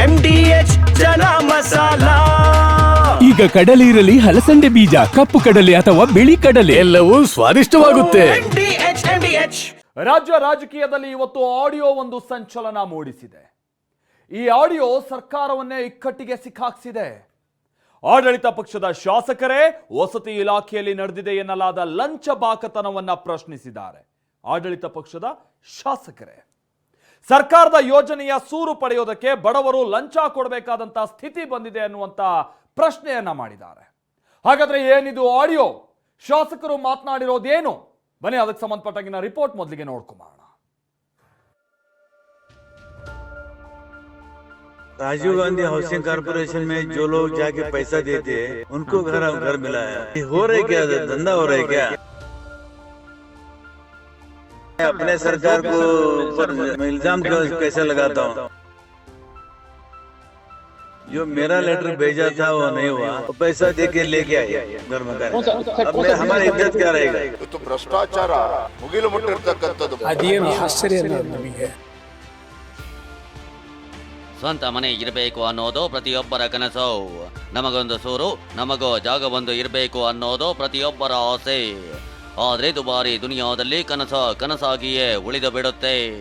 M D H chana masala. ಈಗ ಕಡಲೆ ಇರಲಿ ಹಲಸಂಡೆ ಬೀಜ ಕಪ್ಪು ಕಡಲೆ ಅಥವಾ ಬಿಳಿ ಕಡಲೆ. ಎಲ್ಲವೂ ಸ್ವಾದಿಷ್ಟವಾಗುತ್ತೆ. M D H M D H ರಾಜ್ಯ ರಾಜಕೀಯದಲ್ಲಿ ಇವತ್ತು ಆಡಿಯೋ ಒಂದು ಸಂಚಲನ ಮೂಡಿಸಿದೆ. ಈ ಆಡಿಯೋ ಸರ್ಕಾರವನ್ನೇ ಇಕ್ಕಟ್ಟಿಗೆ ಸಿಕ್ಕಾಕ್ಸಿದೆ. ಆಡಳಿತ ಪಕ್ಷದ ಶಾಸಕರೇ ವಸತಿ ಇಲಾಖೆಯಲ್ಲಿ ನಡೆದಿದೆ ಎನ್ನಲಾದ ಲಂಚ ಬಾಕತನವನ್ನ ಪ್ರಶ್ನಿಸಿದ್ದಾರೆ. ಆಡಳಿತ ಪಕ್ಷದ ಶಾಸಕರೇ. ಸರ್ಕಾರದ ಯೋಜನೆಯ ಸೂರು ಪಡೆಯೋದಕ್ಕೆ ಬಡವರು ಲಂಚ ಕೊಡಬೇಕಾದಂತ ಸ್ಥಿತಿ ಬಂದಿದೆ ಅನ್ನುವಂತ ಪ್ರಶ್ನೆಯನ್ನ ಮಾಡಿದ್ದಾರೆ ಹಾಗಾದ್ರೆ ಏನಿದು ಆಡಿಯೋ ಶಾಸಕರು ಮಾತನಾಡಿರೋದೇನು ಬನ್ನಿ ಅದಕ್ಕೆ ಸಂಬಂಧಪಟ್ಟಾಗಿನ ರಿಪೋರ್ಟ್ ಮೊದಲಿಗೆ ನೋಡ್ಕೊಂಬೋಣ राजीव गांधी हाउसिंग कारपोरेशन में जो लोग जाके पैसा देते हैं उनको घर घर मिला है ये हो रहा है क्या धंधा हो रहा है क्या मैं अपने सरकार को ऊपर मैं इल्जाम क्यों- कैसे लगाता हूँ जो मेरा लेटर भेजा था वो नहीं हुआ वो पैसा दे के लेके आए घर मकान अब मैं हमारी इज्जत क्या रहेगा ಇವತ್ತು ಭ್ರಷ್ಟಾಚಾರ ಮುಗಿಲು ಮುಟ್ಟಿರ್ತಕ್ಕಂಥದ್ದು ಅದೇನು ಆಶ್ಚರ್ಯ ನಮಗೆ ಸ್ವಂತ ಮನೆ ಇರಬೇಕು ಅನ್ನೋದು ಪ್ರತಿಯೊಬ್ಬರ ಕನಸು ನಮಗೊಂದು ಸೂರು ನಮಗೋ ಜಾಗವೊಂದು ಇರಬೇಕು ಅನ್ನೋದು ಪ್ರತಿಯೊಬ್ಬರ ಆಸೆ ಆದ್ರೆ ದುಬಾರಿ ದುನಿಯಾದಲ್ಲಿ ಕನಸ, ಕನಸಾಗಿಯೇ ಉಳಿದು ಬಿಡುತ್ತೆ.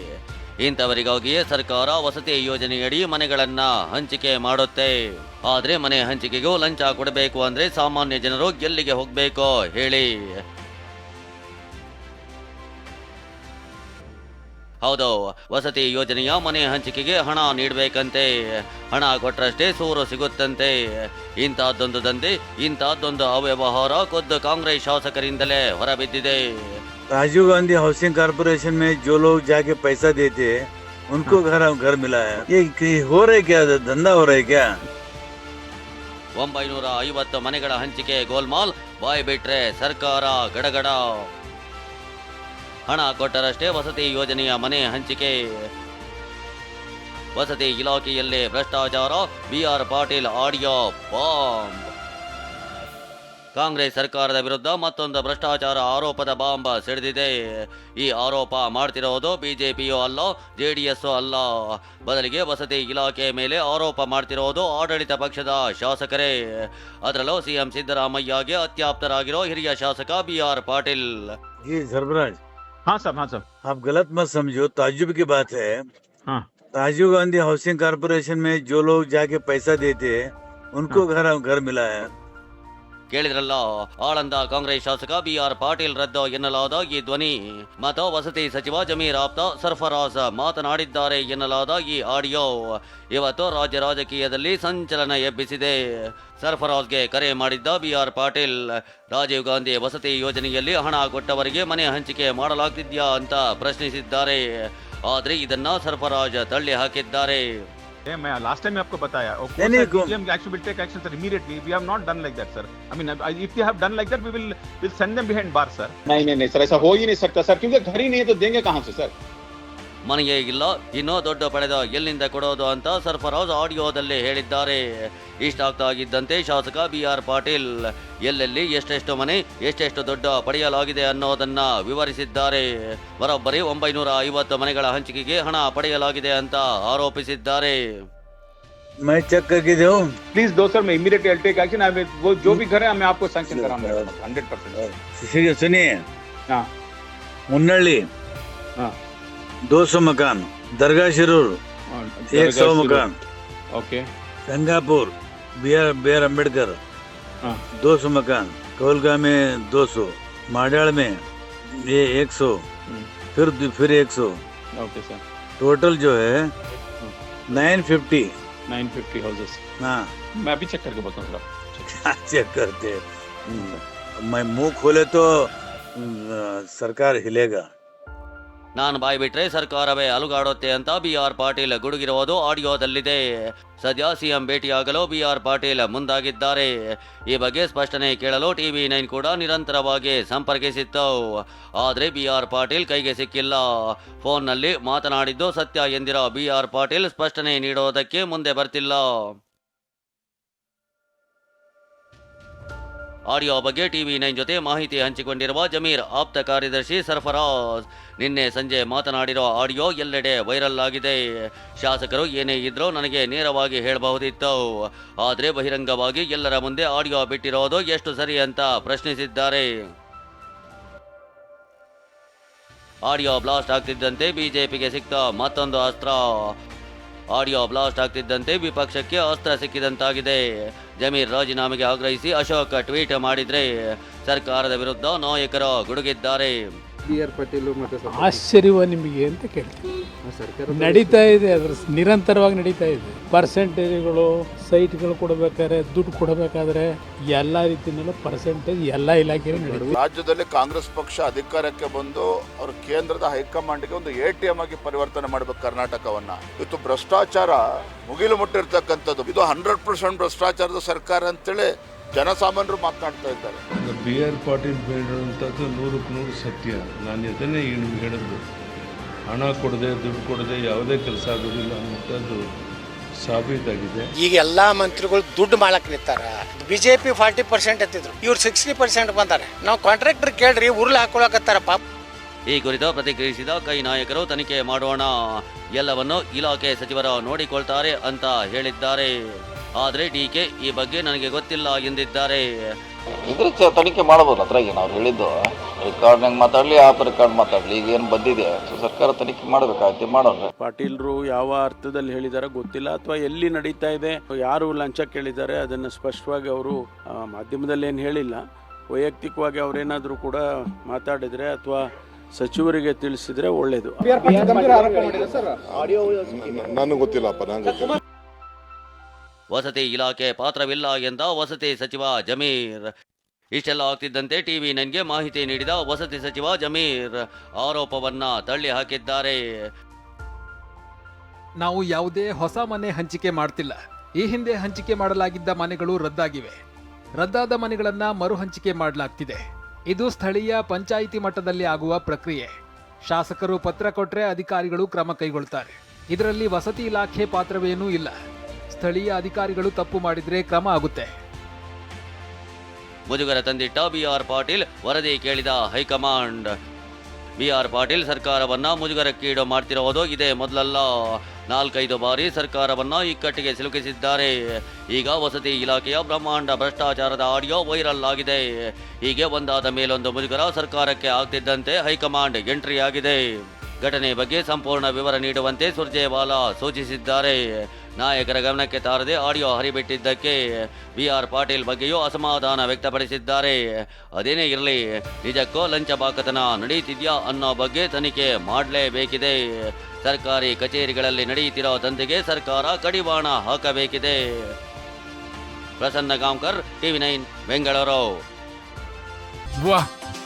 ಇಂಥವರಿಗಾಗಿಯೇ ಸರ್ಕಾರ ವಸತಿ ಯೋಜನೆಯಡಿ ಮನೆಗಳನ್ನ ಹಂಚಿಕೆ ಮಾಡುತ್ತೆ. ಆದರೆ ಮನೆ ಹಂಚಿಕೆಗೂ ಲಂಚ ಕೊಡಬೇಕು ಅಂದ್ರೆ ಸಾಮಾನ್ಯ ಜನರು ಎಲ್ಲಿಗೆ ಹೋಗ್ಬೇಕೋ ಹೇಳಿ. ಹೌದು ವಸತಿ ಯೋಜನೆಯ ಮನೆ ಹಂಚಿಕೆಗೆ ಹಣ ನೀಡಬೇಕಂತೆ ಹಣ ಕೊಟ್ಟರಷ್ಟೇ ಸೂರು ಸಿಗುತ್ತಂತೆ ಇಂಥದ್ದೊಂದು ದಂಧೆ ಇಂಥದ್ದೊಂದು ಅವ್ಯವಹಾರ ಖುದ್ದು ಕಾಂಗ್ರೆಸ್ ಶಾಸಕರಿಂದಲೇ ಹೊರಬಿದ್ದಿದೆ राजीव गांधी हाउसिंग कारपोरेशन में जो लोग जाके पैसा देते हैं उनको घर घर मिला है ये ये हो रहा है क्या धंधा हो रहा है क्या ಒಂಬೈನೂರ ಐವತ್ತು ಮನೆಗಳ ಹಂಚಿಕೆ ಗೋಲ್ಮಾಲ್ ಬಾಯ್ ಬಿಟ್ರೆ ಸರ್ಕಾರ ಗಡಗಡ ಹಣ ಕೊಟ್ಟರಷ್ಟೇ ವಸತಿ ಯೋಜನೆಯ ಮನೆ ಹಂಚಿಕೆ. ವಸತಿ ಇಲಾಖೆಯಲ್ಲಿ ಭ್ರಷ್ಟಾಚಾರ, B R Patil audio bomb. Congress ಸರ್ಕಾರದ ವಿರುದ್ಧ ಮತ್ತೊಂದು ಭ್ರಷ್ಟಾಚಾರ ಆರೋಪದ ಬಾಂಬ್ ಸಿಡಿದಿದೆ ಈ ಆರೋಪ ಮಾಡ್ತಿರೋದು ಬಿಜೆಪಿಯೂ ಅಲ್ಲ ಜೆಡಿಎಸ್ ಅಲ್ಲ. ಬದಲಿಗೆ ವಸತಿ ಇಲಾಖೆ ಮೇಲೆ ಆರೋಪ ಮಾಡ್ತಿರೋದು ಆಡಳಿತ ಪಕ್ಷದ ಶಾಸಕರೇ. ಅದರಲ್ಲೂ ಸಿಎಂ ಸಿದ್ದರಾಮಯ್ಯಗೆ ಅತ್ಯಾಪ್ತರಾಗಿರೋ ಹಿರಿಯ ಶಾಸಕ ಬಿ ಆರ್ ಪಾಟೀಲ್. हाँ साहब हाँ साहब। आप गलत मत समझो ताजुब की बात है। हाँ। राजीव गांधी हाउसिंग कारपोरेशन में जो लोग जाके पैसा देते हैं उनको घर घर मिला है। ಕೇಳಿದ್ರಲ್ಲ? ಆಳಂದ ಕಾಂಗ್ರೆಸ್ ಶಾಸಕ ಬಿ ಆರ್ ಪಾಟೀಲ್ ರದ್ದು ಎನ್ನಲಾದ ಈ ಧ್ವನಿ. ಮತ ವಸತಿ ಸಚಿವ ಜಮೀರ್ ಆಪ್ತ ಸರ್ಫರಾಜ್ ಮಾತನಾಡಿದ್ದಾರೆ ಎನ್ನಲಾದ ಈ ಆಡಿಯೋ. ಇವತ್ತು ರಾಜ್ಯ ರಾಜಕೀಯದಲ್ಲಿ ಸಂಚಲನ ಎಬ್ಬಿಸಿದೆ. ಸರ್ಫರಾಜ್ಗೆ ಕರೆ ಮಾಡಿದ್ದ ಬಿ ಆರ್ ಪಾಟೀಲ್, ರಾಜೀವ್ ಗಾಂಧಿ ವಸತಿ ಯೋಜನೆಯಲ್ಲಿ ಹಣ ಕೊಟ್ಟವರಿಗೆ ಮನೆ ಹಂಚಿಕೆ ಮಾಡಲಾಗ್ತಿದ್ಯಾ ಅಂತ ಪ್ರಶ್ನಿಸಿದ್ದಾರೆ. ಆದರೆ ಇದನ್ನ ಸರ್ಫರಾಜ್ ತಳ್ಳಿ ಹಾಕಿದ್ದಾರೆ ये मैं लास्ट टाइम आपको बताया of course, sir, DGM action will take action sir immediately we have not done like that sir i mean if they have done like that we will will send them behind bars sir नहीं नहीं नहीं sir ऐसा हो ही नहीं सकता sir क्योंकि घर ही नहीं है तो देंगे कहाँ से सर ಮನೆಗೆ ಇಲ್ಲ ಇನ್ನೂ ದೊಡ್ಡ ಪಡೆದ ಎಲ್ಲಿಂದ ಕೊಡೋದು ಅಂತ ಸರ್ಫರಾಜ್ ಆಡಿಯೋದಲ್ಲಿ ಹೇಳಿದ್ದಾರೆ. ಇಷ್ಟ ಆಗ್ತಾ ಇದ್ದಂತೆ ಶಾಸಕ ಬಿ ಆರ್ ಪಾಟೀಲ್ ಎಲ್ಲೆಲ್ಲಿ ಎಷ್ಟೆಷ್ಟು ಮನೆ ಎಷ್ಟೆಷ್ಟು ದೊಡ್ಡ ಪಡೆಯಲಾಗಿದೆ ಅನ್ನೋದನ್ನ ವಿವರಿಸಿದ್ದಾರೆ. ಬರೋಬ್ಬರಿ ಒಂಬೈನೂರ ಐವತ್ತು ಮನೆಗಳ ಹಂಚಿಕೆಗೆ ಹಣ ಪಡೆಯಲಾಗಿದೆ ಅಂತ ಆರೋಪಿಸಿದ್ದಾರೆ. मैं चेक करके जाऊं प्लीज दो सर मैं इमीडिएट टेक एक्शन आई वो जो भी करे मैं 100% सुनिए हां हां दो सौ मकान दरगाह शिरूर एक सौ मकान। Okay. Gangapur B R B R Ambedkar हाँ। दो सौ मकान कोलगा में दो सौ माडाड़ में ये एक सौ हम्म, फिर फिर एक सौ। Okay sir. टोटल जो है nine fifty nine fifty houses हाँ। मैं अभी चेक करके बताऊँ सर चेक करते हैं? हम्म, मैं मुँह खोले तो हम्म, सरकार हिलेगा। ನಾನು ಬಾಯಿ ಬಿಟ್ರೆ ಸರ್ಕಾರವೇ ಅಲುಗಾಡುತ್ತೆ ಅಂತ ಬಿ ಆರ್ ಪಾಟೀಲ್ ಗುಡುಗಿರುವುದು ಆಡಿಯೋದಲ್ಲಿದೆ. ಸದ್ಯ ಸಿಎಂ ಭೇಟಿಯಾಗಲು ಬಿ ಆರ್ ಪಾಟೀಲ್ ಮುಂದಾಗಿದ್ದಾರೆ. ಈ ಬಗ್ಗೆ ಸ್ಪಷ್ಟನೆ ಕೇಳಲು ಟಿವಿ ನೈನ್ ಕೂಡ ನಿರಂತರವಾಗಿ ಸಂಪರ್ಕಿಸಿತ್ತು. ಆದರೆ ಬಿ ಆರ್ ಪಾಟೀಲ್ ಕೈಗೆ ಸಿಕ್ಕಿಲ್ಲ. ಫೋನ್ನಲ್ಲಿ ಮಾತನಾಡಿದ್ದು ಸತ್ಯ ಎಂದಿರೋ ಬಿ ಆರ್ ಪಾಟೀಲ್ ಸ್ಪಷ್ಟನೆ ನೀಡೋದಕ್ಕೆ ಮುಂದೆ ಬರ್ತಿಲ್ಲ. ಆಡಿಯೋ ಬಗ್ಗೆ ಟಿವಿ ನೈನ್ ಜೊತೆ ಮಾಹಿತಿ ಹಂಚಿಕೊಂಡಿರುವ ಜಮೀರ್, ಆಪ್ತ ಕಾರ್ಯದರ್ಶಿ ಸರ್ಫರಾಜ್. ನಿನ್ನೆ ಸಂಜೆ ಮಾತನಾಡಿರೋ ಆಡಿಯೋ ಎಲ್ಲೆಡೆ ವೈರಲ್ ಆಗಿದೆ. ಶಾಸಕರು ಏನೇ ಇದ್ರೂ ನನಗೆ ನೇರವಾಗಿ ಹೇಳಬಹುದಿತ್ತು. ಆದರೆ ಬಹಿರಂಗವಾಗಿ ಎಲ್ಲರ ಮುಂದೆ ಆಡಿಯೋ ಬಿಟ್ಟಿರೋದು ಎಷ್ಟು ಸರಿ ಅಂತ ಪ್ರಶ್ನಿಸಿದ್ದಾರೆ. ಆಡಿಯೋ ಬ್ಲಾಸ್ಟ್ ಆಗ್ತಿದ್ದಂತೆ ಬಿಜೆಪಿಗೆ ಸಿಕ್ತ ಮತ್ತೊಂದು ಅಸ್ತ್ರ. ಆಡಿಯೋ ಬ್ಲಾಸ್ಟ್ ಆಗ್ತಿದ್ದಂತೆ ವಿಪಕ್ಷಕ್ಕೆ ಅಸ್ತ್ರ ಸಿಕ್ಕಿದಂತಾಗಿದೆ. ಜಮೀರ್ ರಾಜೀನಾಮೆಗೆ ಆಗ್ರಹಿಸಿ ಅಶೋಕ್ ಟ್ವೀಟ್ ಮಾಡಿದ್ರೆ ಸರ್ಕಾರದ ವಿರುದ್ಧ ನಾಯಕರು ಗುಡುಗಿದ್ದಾರೆ. ಆಶ್ಚರ್ಯವ ನಿಮಗೆ ಅಂತ ಕೇಳ್ತೀನಿ. ನಡೀತಾ ಇದೆ ಅದ್ರ ನಿರಂತರವಾಗಿ ನಡೀತಾ ಇದೆ. ಪರ್ಸೆಂಟೇಜ್ಗಳು ಸೈಟ್ಗಳು ಕೊಡಬೇಕಾದ್ರೆ ದುಡ್ಡು ಕೊಡಬೇಕಾದ್ರೆ ಎಲ್ಲ ರೀತಿಯಲ್ಲೂ ಪರ್ಸೆಂಟೇಜ್ ಎಲ್ಲ ಇಲಾಖೆ ನಮ್ಮ ರಾಜ್ಯದಲ್ಲಿ ಕಾಂಗ್ರೆಸ್ ಪಕ್ಷ ಅಧಿಕಾರಕ್ಕೆ ಬಂದು ಅವರು ಕೇಂದ್ರದ ಹೈಕಮಾಂಡ್ಗೆ ಒಂದು ಎ ಟಿ ಎಂ ಆಗಿ ಪರಿವರ್ತನೆ ಮಾಡಬೇಕು ಕರ್ನಾಟಕವನ್ನ. ಇವತ್ತು ಭ್ರಷ್ಟಾಚಾರ ಮುಗಿಲು ಮುಟ್ಟಿರ್ತಕ್ಕಂಥದ್ದು. ಇದು ಹಂಡ್ರೆಡ್ ಪರ್ಸೆಂಟ್ ಭ್ರಷ್ಟಾಚಾರದ ಸರ್ಕಾರ ಅಂತೇಳಿ ಜನಸಾಮಾನ್ಯರು ಮಾತನಾಡ್ತಾ ಇದ್ದಾರೆ. ಬಿ ಆರ್ ಪಾಟೀಲ್ ಹೇಳಿರುವಂಥದ್ದು ನೂರಕ್ಕೆ ನೂರು ಸತ್ಯ. ನಾನು ಅದನ್ನೇ ನಿಮ್ಗೆ ಹೇಳಿದ್ದು? ಹಣ ಕೊಡದೆ ದುಡ್ಡು ಕೊಡದೆ ಯಾವುದೇ ಕೆಲಸ ಆಗೋದಿಲ್ಲ ಅನ್ನೋದು ಸಾಬೀತಾಗಿದೆ. ಈಗ ಎಲ್ಲಾ ಮಂತ್ರಿಗಳು ದುಡ್ಡು ಮಾಡಕ್ ನಿಂತಾರ. ಬಿಜೆಪಿ ಫಾರ್ಟಿ ಪರ್ಸೆಂಟ್ ಎತ್ತಿದ್ರು. ಇವ್ರು ಸಿಕ್ಸ್ಟಿ ಪರ್ಸೆಂಟ್ ಬಂದಾರೆ. ನಾವು ಕಾಂಟ್ರಾಕ್ಟರ್ ಕೇಳ್ರಿ ಉರುಳು ಹಾಕೊಳಕತ್ತಾರ ಪಾಪ. ಈ ಕುರಿತು ಪ್ರತಿಕ್ರಿಯಿಸಿದ ಕೈ ನಾಯಕರು ತನಿಖೆ ಮಾಡೋಣ. ಎಲ್ಲವನ್ನು ಇಲಾಖೆ ಸಚಿವರು ನೋಡಿಕೊಳ್ತಾರೆ ಅಂತ ಹೇಳಿದ್ದಾರೆ. ಆದರೆ ಡಿಕೆ ಈ ಬಗ್ಗೆ ನನಗೆ ಗೊತ್ತಿಲ್ಲ ಎಂದಿದ್ದಾರೆ. ಇದ್ರೆ ತನಿಖೆ ಮಾಡಬಹುದು ಅದ್ರಾಗ ಏನು ಅವ್ರು ಹೇಳಿದ್ದು ರೆಕಾರ್ಡ್ನಾಗ ಮಾತಾಡ್ಲಿ ಆಪ್ ರೆಕಾರ್ಡ್ ಮಾತಾಡ್ಲಿ ಈಗ ಏನು ಬಂದಿದೆ ಸರ್ಕಾರ ತನಿಖೆ ಮಾಡಬೇಕಾಗುತ್ತೆ ಮಾಡೋಣ. ಪಾಟೀಲ್ರು ಯಾವ ಅರ್ಥದಲ್ಲಿ ಹೇಳಿದಾರೆ ಗೊತ್ತಿಲ್ಲ ಅಥವಾ ಎಲ್ಲಿ ನಡೀತಾ ಇದೆ ಯಾರು ಲಂಚ ಕೇಳಿದ್ದಾರೆ ಅದನ್ನು ಸ್ಪಷ್ಟವಾಗಿ ಅವರು ಮಾಧ್ಯಮದಲ್ಲಿ ಏನು ಹೇಳಿಲ್ಲ. ವೈಯಕ್ತಿಕವಾಗಿ ಅವರೇನಾದರೂ ಕೂಡ ಮಾತಾಡಿದರೆ ಅಥವಾ ಸಚಿವರಿಗೆ ತಿಳಿಸಿದ್ರೆ ಒಳ್ಳೇದು. ನನಗೆ ಗೊತ್ತಿಲ್ಲಪ್ಪ ನಂಗೆ ಗೊತ್ತಿಲ್ಲ. ವಸತಿ ಇಲಾಖೆ ಪಾತ್ರವಿಲ್ಲ ಎಂದ ವಸತಿ ಸಚಿವ ಜಮೀರ್. ಇಷ್ಟೆಲ್ಲ ಆಗ್ತಿದ್ದಂತೆ ಟಿವಿ ನನ್ಗೆ ಮಾಹಿತಿ ನೀಡಿದ ವಸತಿ ಸಚಿವ ಜಮೀರ್. ಆರೋಪವನ್ನ ತಳ್ಳಿ ಹಾಕಿದ್ದಾರೆ. ನಾವು ಯಾವುದೇ ಹೊಸ ಮನೆ ಹಂಚಿಕೆ ಮಾಡ್ತಿಲ್ಲ. ಈ ಹಿಂದೆ ಹಂಚಿಕೆ ಮಾಡಲಾಗಿದ್ದ ಮನೆಗಳು ರದ್ದಾಗಿವೆ. ರದ್ದಾದ ಮನೆಗಳನ್ನ ಮರು ಹಂಚಿಕೆ ಮಾಡಲಾಗ್ತಿದೆ. ಇದು ಸ್ಥಳೀಯ ಪಂಚಾಯಿತಿ ಮಟ್ಟದಲ್ಲಿ ಆಗುವ ಪ್ರಕ್ರಿಯೆ. ಶಾಸಕರು ಪತ್ರ ಕೊಟ್ಟರೆ ಅಧಿಕಾರಿಗಳು ಕ್ರಮ ಕೈಗೊಳ್ತಾರೆ. ಇದರಲ್ಲಿ ವಸತಿ ಇಲಾಖೆ ಪಾತ್ರವೇನೂ ಇಲ್ಲ. ಸ್ಥಳೀಯ ಅಧಿಕಾರಿಗಳು ತಪ್ಪು ಮಾಡಿದ್ರೆ ಕ್ರಮ ಆಗುತ್ತೆ. ಮುಜುಗರ ತಂದಿಟ್ಟ ಬಿಆರ್ ಪಾಟೀಲ್ ವರದಿ ಕೇಳಿದ ಹೈಕಮಾಂಡ್. ಬಿಆರ್ ಪಾಟೀಲ್ ಸರ್ಕಾರವನ್ನ ಮುಜುಗರಕ್ಕೀಡು ಮಾಡ್ತಿರೋದು ಇದೇ ಮೊದಲಲ್ಲ. ನಾಲ್ಕೈದು ಬಾರಿ ಸರ್ಕಾರವನ್ನ ಇಕ್ಕಟ್ಟಿಗೆ ಸಿಲುಕಿಸಿದ್ದಾರೆ. ಈಗ ವಸತಿ ಇಲಾಖೆಯ ಬ್ರಹ್ಮಾಂಡ ಭ್ರಷ್ಟಾಚಾರದ ಆಡಿಯೋ ವೈರಲ್ ಆಗಿದೆ. ಹೀಗೆ ಒಂದಾದ ಮೇಲೊಂದು ಮುಜುಗರ ಸರ್ಕಾರಕ್ಕೆ ಆಗ್ತಿದ್ದಂತೆ ಹೈಕಮಾಂಡ್ ಎಂಟ್ರಿ ಆಗಿದೆ ಘಟನೆ ಬಗ್ಗೆ ಸಂಪೂರ್ಣ ವಿವರ ನೀಡುವಂತೆ ಸುರ್ಜೇವಾಲಾ ಸೂಚಿಸಿದ್ದಾರೆ. ನಾಯಕರ ಗಮನಕ್ಕೆ ತಾರದೆ ಆಡಿಯೋ ಹರಿಬಿಟ್ಟಿದ್ದಕ್ಕೆ ಬಿ ಆರ್ ಪಾಟೀಲ್ ಬಗ್ಗೆಯೂ ಅಸಮಾಧಾನ ವ್ಯಕ್ತಪಡಿಸಿದ್ದಾರೆ. ಅದೇನೇ ಇರಲಿ, ನಿಜಕ್ಕೂ ಲಂಚ ಬಾಕತನ ನಡೆಯುತ್ತಿದೆಯಾ ಅನ್ನೋ ಬಗ್ಗೆ ತನಿಖೆ ಮಾಡಲೇಬೇಕಿದೆ. ಸರ್ಕಾರಿ ಕಚೇರಿಗಳಲ್ಲಿ ನಡೆಯುತ್ತಿರೋ ದಂಧೆಗೆ ಸರ್ಕಾರ ಕಡಿವಾಣ ಹಾಕಬೇಕಿದೆ. Prasanna Gaonkar, TV nine, Bengaluru.